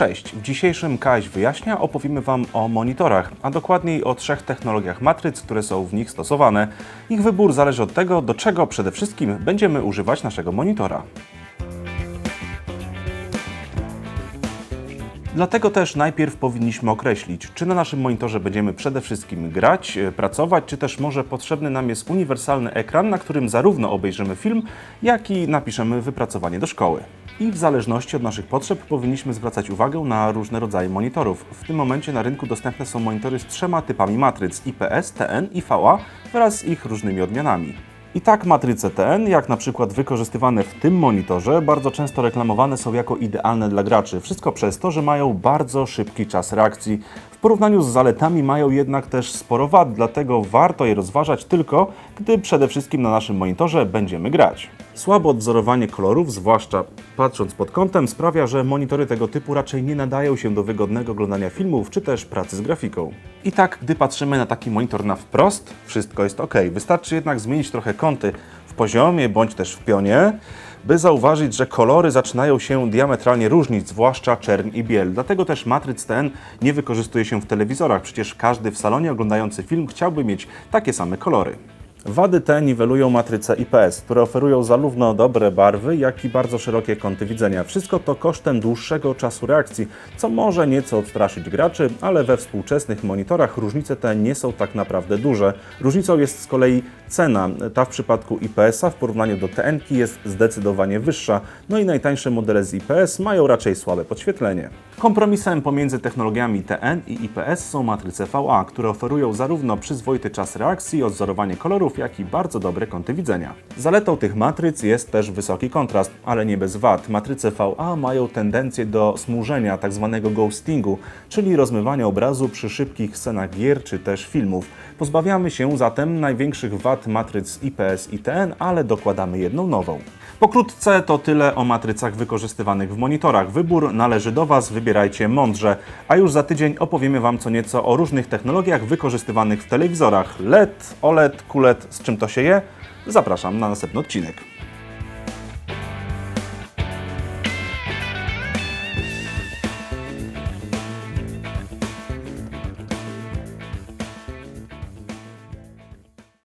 Cześć! W dzisiejszym Kaś Wyjaśnia opowiemy Wam o monitorach, a dokładniej o trzech technologiach matryc, które są w nich stosowane. Ich wybór zależy od tego, do czego przede wszystkim będziemy używać naszego monitora. Dlatego też najpierw powinniśmy określić, czy na naszym monitorze będziemy przede wszystkim grać, e, pracować, czy też może potrzebny nam jest uniwersalny ekran, na którym zarówno obejrzymy film, jak i napiszemy wypracowanie do szkoły. I w zależności od naszych potrzeb powinniśmy zwracać uwagę na różne rodzaje monitorów. W tym momencie na rynku dostępne są monitory z trzema typami matryc IPS, TN i VA wraz z ich różnymi odmianami. I tak matryce TN, jak na przykład wykorzystywane w tym monitorze, bardzo często reklamowane są jako idealne dla graczy. Wszystko przez to, że mają bardzo szybki czas reakcji. Porównaniu z zaletami mają jednak też sporo wad, dlatego warto je rozważać tylko, gdy przede wszystkim na naszym monitorze będziemy grać. Słabe odwzorowanie kolorów, zwłaszcza patrząc pod kątem, sprawia, że monitory tego typu raczej nie nadają się do wygodnego oglądania filmów czy też pracy z grafiką. I tak, gdy patrzymy na taki monitor na wprost, wszystko jest ok. Wystarczy jednak zmienić trochę kąty w poziomie bądź też w pionie, by zauważyć, że kolory zaczynają się diametralnie różnić, zwłaszcza czern i biel. Dlatego też matryc ten nie wykorzystuje się w telewizorach. Przecież każdy w salonie oglądający film chciałby mieć takie same kolory. Wady te niwelują matryce IPS, które oferują zarówno dobre barwy, jak i bardzo szerokie kąty widzenia. Wszystko to kosztem dłuższego czasu reakcji, co może nieco odstraszyć graczy, ale we współczesnych monitorach różnice te nie są tak naprawdę duże. Różnicą jest z kolei cena. Ta w przypadku IPS-a w porównaniu do TN jest zdecydowanie wyższa, no i najtańsze modele z IPS mają raczej słabe podświetlenie. Kompromisem pomiędzy technologiami TN i IPS są matryce VA, które oferują zarówno przyzwoity czas reakcji, odzorowanie kolorów, jak i bardzo dobre kąty widzenia. Zaletą tych matryc jest też wysoki kontrast, ale nie bez wad. Matryce VA mają tendencję do smużenia, tzw. ghostingu, czyli rozmywania obrazu przy szybkich scenach gier czy też filmów. Pozbawiamy się zatem największych wad matryc IPS i TN, ale dokładamy jedną nową. Pokrótce to tyle o matrycach wykorzystywanych w monitorach. Wybór należy do Was, wybierajcie mądrze. A już za tydzień opowiemy Wam co nieco o różnych technologiach wykorzystywanych w telewizorach LED, OLED, QLED, z czym to się je. Zapraszam na następny odcinek.